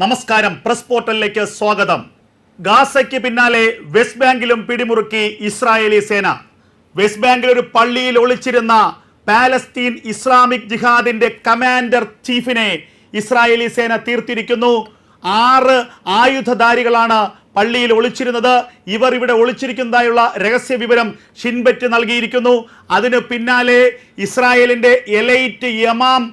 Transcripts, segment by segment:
നമസ്കാരം. പ്രസ് പോർട്ടലിലേക്ക് സ്വാഗതം. ഗാസയ്ക്ക് പിന്നാലെ വെസ്റ്റ് ബാങ്കിലും പിടിമുറുക്കി ഇസ്രായേലി സേന. വെസ്റ്റ് ബാങ്കിൽ ഒരു പള്ളിയിൽ ഒളിച്ചിരുന്ന പാലസ്തീൻ ഇസ്ലാമിക് ജിഹാദിന്റെ കമാൻഡർ ചീഫിനെ ഇസ്രായേലി സേന തീർത്തിരിക്കുന്നു. ആറ് ആയുധധാരികളാണ് പള്ളിയിൽ ഒളിച്ചിരുന്നത്. ഇവർ ഇവിടെ ഒളിച്ചിരിക്കുന്നതായുള്ള രഹസ്യ വിവരം ഷിൻബറ്റ് നൽകിയിരിക്കുന്നു. അതിന് പിന്നാലെ ഇസ്രായേലിന്റെ എലൈറ്റ് യമാം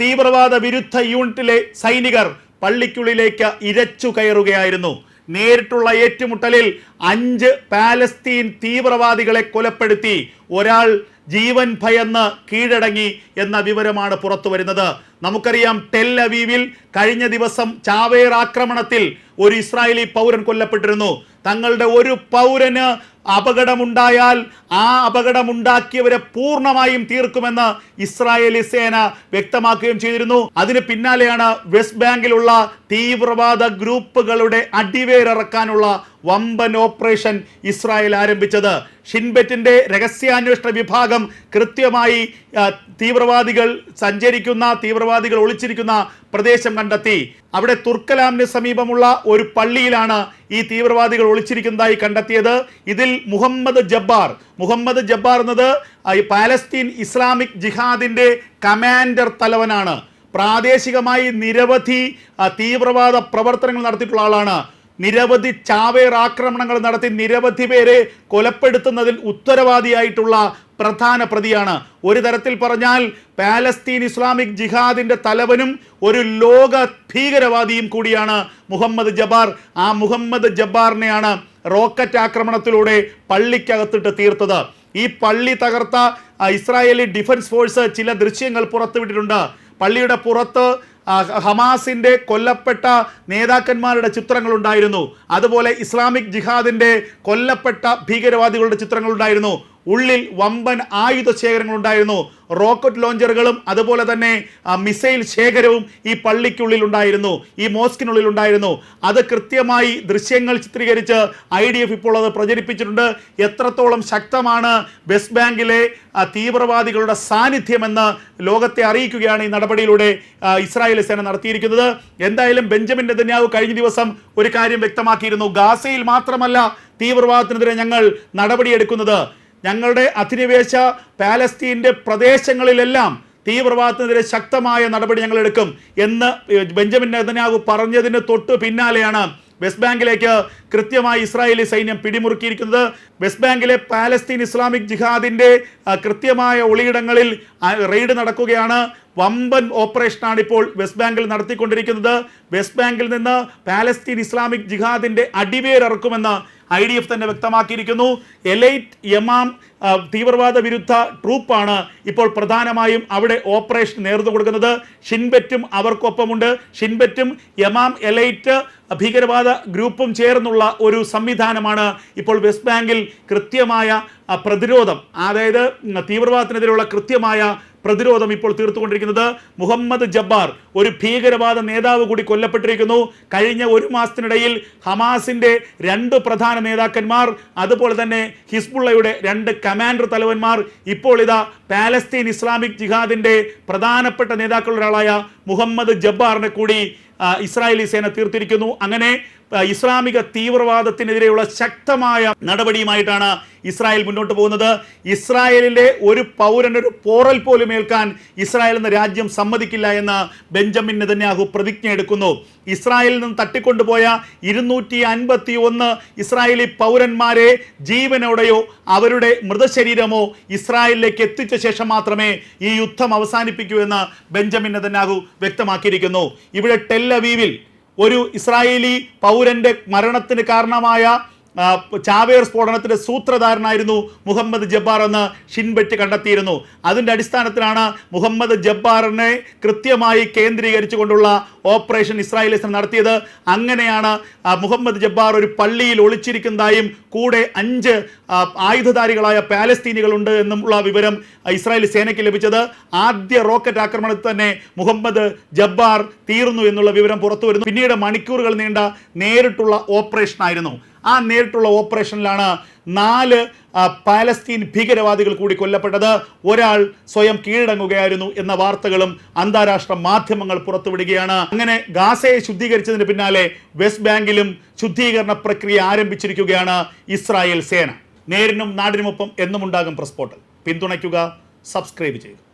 തീവ്രവാദ വിരുദ്ധ യൂണിറ്റിലെ സൈനികർ പള്ളിക്കുള്ളിലേക്ക് ഇരച്ചു കയറുകയായിരുന്നു. നേരിട്ടുള്ള ഏറ്റുമുട്ടലിൽ അഞ്ച് പാലസ്തീൻ തീവ്രവാദികളെ കൊലപ്പെടുത്തി. ഒരാൾ ജീവൻ ഭയന്ന് കീഴടങ്ങി എന്ന വിവരമാണ് പുറത്തു വരുന്നത്. നമുക്കറിയാം ടെൽ അവീവിൽ കഴിഞ്ഞ ദിവസം ചാവേർ ആക്രമണത്തിൽ ഒരു ഇസ്രായേലി പൗരൻ കൊല്ലപ്പെട്ടിരുന്നു. തങ്ങളുടെ ഒരു പൗരന് അപകടമുണ്ടായാൽ ആ അപകടമുണ്ടാക്കിയവരെ പൂർണമായും തീർക്കുമെന്ന് ഇസ്രായേലി സേന വ്യക്തമാക്കുകയും ചെയ്തിരുന്നു. അതിന് പിന്നാലെയാണ് വെസ്റ്റ് ബാങ്കിലുള്ള തീവ്രവാദ ഗ്രൂപ്പുകളുടെ അടിവേരിറക്കാനുള്ള വമ്പൻ ഓപ്പറേഷൻ ഇസ്രായേൽ ആരംഭിച്ചത്. ഷിൻബെറ്റിന്റെ രഹസ്യാന്വേഷണ വിഭാഗം കൃത്യമായി തീവ്രവാദികൾ സഞ്ചരിക്കുന്ന തീവ്രവാദികൾ ഒളിച്ചിരിക്കുന്ന പ്രദേശം കണ്ടെത്തി. അവിടെ തുർക്കലാമിന് സമീപമുള്ള ഒരു പള്ളിയിലാണ് ഈ തീവ്രവാദികൾ ഒളിച്ചിരിക്കുന്നതായി കണ്ടെത്തിയത്. ഇതിൽ മുഹമ്മദ് ജബ്ബാർ മുഹമ്മദ് ജബ്ബാർ എന്നത് ഈ പാലസ്തീൻ ഇസ്ലാമിക് ജിഹാദിന്റെ കമാൻഡർ തലവനാണ്. പ്രാദേശികമായി നിരവധി തീവ്രവാദ പ്രവർത്തനങ്ങൾ നടത്തിയിട്ടുള്ള ആളാണ്. നിരവധി ചാവേർ ആക്രമണങ്ങൾ നടത്തി നിരവധി പേരെ കൊലപ്പെടുത്തുന്നതിൽ ഉത്തരവാദിയായിട്ടുള്ള പ്രധാന പ്രതിയാണ്. ഒരു തരത്തിൽ പറഞ്ഞാൽ പാലസ്തീൻ ഇസ്ലാമിക് ജിഹാദിന്റെ തലവനും ഒരു ലോക ഭീകരവാദിയും കൂടിയാണ് മുഹമ്മദ് ജബാർ ആ മുഹമ്മദ് ജബ്ബാറിനെയാണ് റോക്കറ്റ് ആക്രമണത്തിലൂടെ പള്ളിക്കകത്തിട്ട് തീർത്തത്. ഈ പള്ളി തകർത്ത ഇസ്രായേലി ഡിഫൻസ് ഫോഴ്സ് ചില ദൃശ്യങ്ങൾ പുറത്തുവിട്ടിട്ടുണ്ട്. പള്ളിയുടെ പുറത്ത് ആ, ഹമാസിന്റെ കൊല്ലപ്പെട്ട നേതാക്കന്മാരുടെ ചിത്രങ്ങൾ ഉണ്ടായിരുന്നു അതുപോലെ ഇസ്ലാമിക് ജിഹാദിന്റെ കൊല്ലപ്പെട്ട ഭീകരവാദികളുടെ ചിത്രങ്ങൾ ഉണ്ടായിരുന്നു ഉള്ളിൽ വമ്പൻ ആയുധ ശേഖരങ്ങൾ ഉണ്ടായിരുന്നു റോക്കറ്റ് ലോഞ്ചറുകളും അതുപോലെ തന്നെ മിസൈൽ ശേഖരവും ഈ പള്ളിക്കുള്ളിൽ ഉണ്ടായിരുന്നു. ഈ മോസ്കിനുള്ളിൽ ഉണ്ടായിരുന്നു. അത് കൃത്യമായി ദൃശ്യങ്ങൾ ചിത്രീകരിച്ച് ഐ ഡി എഫ് ഇപ്പോൾ അത് പ്രചരിപ്പിച്ചിട്ടുണ്ട്. എത്രത്തോളം ശക്തമാണ് വെസ്റ്റ് ബാങ്കിലെ തീവ്രവാദികളുടെ സാന്നിധ്യമെന്ന് ലോകത്തെ അറിയിക്കുകയാണ് ഈ നടപടിയിലൂടെ ഇസ്രായേൽ സേന നടത്തിയിരിക്കുന്നത്. എന്തായാലും ബെഞ്ചമിൻ നെതന്യാഹു കഴിഞ്ഞ ദിവസം ഒരു കാര്യം വ്യക്തമാക്കിയിരുന്നു. ഗാസയിൽ മാത്രമല്ല തീവ്രവാദത്തിനെതിരെ ഞങ്ങൾ നടപടിയെടുക്കുന്നത്. ഞങ്ങളുടെ അധിനിവേശ പാലസ്തീന്റെ പ്രദേശങ്ങളിലെല്ലാം തീവ്രവാദത്തിനെതിരെ ശക്തമായ നടപടി ഞങ്ങൾ എടുക്കും എന്ന് ബെഞ്ചമിൻ നെതന്യാഹു പറഞ്ഞതിന് തൊട്ട് പിന്നാലെയാണ് വെസ്റ്റ് ബാങ്കിലേക്ക് കൃത്യമായി ഇസ്രായേലി സൈന്യം പിടിമുറുക്കിയിരിക്കുന്നത്. വെസ്റ്റ് ബാങ്കിലെ പാലസ്തീൻ ഇസ്ലാമിക് ജിഹാദിന്റെ കൃത്യമായ ഒളിയിടങ്ങളിൽ റെയ്ഡ് നടക്കുകയാണ്. വമ്പൻ ഓപ്പറേഷനാണ് ഇപ്പോൾ വെസ്റ്റ് ബാങ്കിൽ നടത്തിക്കൊണ്ടിരിക്കുന്നത്. വെസ്റ്റ് ബാങ്കിൽ നിന്ന് പാലസ്തീൻ ഇസ്ലാമിക് ജിഹാദിന്റെ അടിവേരിറക്കുമെന്ന് ഐ ഡി എഫ് തന്നെ വ്യക്തമാക്കിയിരിക്കുന്നു. എലൈറ്റ് യമാം തീവ്രവാദ വിരുദ്ധ ട്രൂപ്പാണ് ഇപ്പോൾ പ്രധാനമായും അവിടെ ഓപ്പറേഷൻ നേതൃത്വം കൊടുക്കുന്നത്. ഷിൻബെറ്റും അവർക്കൊപ്പമുണ്ട്. ഷിൻബെറ്റും യമാം എലൈറ്റ് ഭീകരവാദ ഗ്രൂപ്പും ചേർന്നുള്ള ഒരു സംവിധാനമാണ് ഇപ്പോൾ വെസ്റ്റ് ബാങ്കിൽ കൃത്യമായ പ്രതിരോധം. അതായത് തീവ്രവാദത്തിനെതിരെയുള്ള കൃത്യമായ പ്രതിരോധം ഇപ്പോൾ തീർത്തുകൊണ്ടിരിക്കുന്നത്. മുഹമ്മദ് ജബ്ബാർ ഒരു ഭീകരവാദ നേതാവ് കൂടി കൊല്ലപ്പെട്ടിരിക്കുന്നു. കഴിഞ്ഞ ഒരു മാസത്തിനിടയിൽ ഹമാസിന്റെ രണ്ട് പ്രധാന നേതാക്കന്മാർ അതുപോലെ തന്നെ ഹിസ്ബുള്ളയുടെ രണ്ട് കമാൻഡർ തലവന്മാർ ഇപ്പോൾ ഇതാ പാലസ്തീൻ ഇസ്ലാമിക് ജിഹാദിന്റെ പ്രധാനപ്പെട്ട നേതാക്കളുടെ ഒരാളായ മുഹമ്മദ് ജബ്ബാറിനെ കൂടി ഇസ്രായേലി സേന തീർത്തിരിക്കുന്നു. അങ്ങനെ ഇസ്ലാമിക തീവ്രവാദത്തിനെതിരെയുള്ള ശക്തമായ നടപടിയുമായിട്ടാണ് ഇസ്രായേൽ മുന്നോട്ട് പോകുന്നത്. ഇസ്രായേലിലെ ഒരു പൗരനൊരു ഒരു പോറൽ പോലും ഏൽക്കാൻ ഇസ്രായേൽ എന്ന രാജ്യം സമ്മതിക്കില്ല എന്ന് ബെഞ്ചമിൻ നെതന്യാഹു പ്രതിജ്ഞ എടുക്കുന്നു. ഇസ്രായേലിൽ നിന്ന് തട്ടിക്കൊണ്ടുപോയ ഇരുന്നൂറ്റി അൻപത്തി ഒന്ന് ഇസ്രായേലി പൗരന്മാരെ ജീവനോടെയോ അവരുടെ മൃതശരീരമോ ഇസ്രായേലിലേക്ക് എത്തിച്ച ശേഷം മാത്രമേ ഈ യുദ്ധം അവസാനിപ്പിക്കൂ എന്ന് ബെഞ്ചമിൻ നെതന്യാഹു വ്യക്തമാക്കിയിരിക്കുന്നു. ഇവിടെ ടെല്ലവീവിൽ ഒരു ഇസ്രായേലി പൗരന്റെ മരണത്തിന് കാരണമായ ചാവേർ സ്ഫോടനത്തിന്റെ സൂത്രധാരനായിരുന്നു മുഹമ്മദ് ജബ്ബാർ എന്ന് ഷിൻബെറ്റ് കണ്ടെത്തിയിരുന്നു. അതിന്റെ അടിസ്ഥാനത്തിലാണ് മുഹമ്മദ് ജബ്ബാറിനെ കൃത്യമായി കേന്ദ്രീകരിച്ചുകൊണ്ടുള്ള ഓപ്പറേഷൻ ഇസ്രായേലി നടത്തിയത്. അങ്ങനെയാണ് മുഹമ്മദ് ജബ്ബാർ ഒരു പള്ളിയിൽ ഒളിച്ചിരിക്കുന്നതായും കൂടെ അഞ്ച് ആയുധധാരികളായ പാലസ്തീനികളുണ്ട് എന്നുമുള്ള വിവരം ഇസ്രായേൽ സേനയ്ക്ക് ലഭിച്ചത്. ആദ്യ റോക്കറ്റ് ആക്രമണത്തിൽ തന്നെ മുഹമ്മദ് ജബ്ബാർ തീർന്നു എന്നുള്ള വിവരം പുറത്തു വരുന്നു പിന്നീട് മണിക്കൂറുകൾ നീണ്ട നേരിട്ടുള്ള ഓപ്പറേഷൻ ആയിരുന്നു ആ നേരിട്ടുള്ള ഓപ്പറേഷനിലാണ് നാല് പാലസ്തീൻ ഭീകരവാദികൾ കൂടി കൊല്ലപ്പെട്ടത്. ഒരാൾ സ്വയം കീഴടങ്ങുകയായിരുന്നു എന്ന വാർത്തകളും അന്താരാഷ്ട്ര മാധ്യമങ്ങൾ പുറത്തുവിടുകയാണ്. അങ്ങനെ ഗാസയെ ശുദ്ധീകരിച്ചതിന് പിന്നാലെ വെസ്റ്റ് ബാങ്കിലും ശുദ്ധീകരണ പ്രക്രിയ ആരംഭിച്ചിരിക്കുകയാണ് ഇസ്രായേൽ സേന. നേരിനും നാടിനുമൊപ്പം എന്നുമുണ്ടാകും പ്രസ്പോർട്ടൽ പ്രസ് പോർട്ടൽ പിന്തുണയ്ക്കുക സബ്സ്ക്രൈബ് ചെയ്യുക.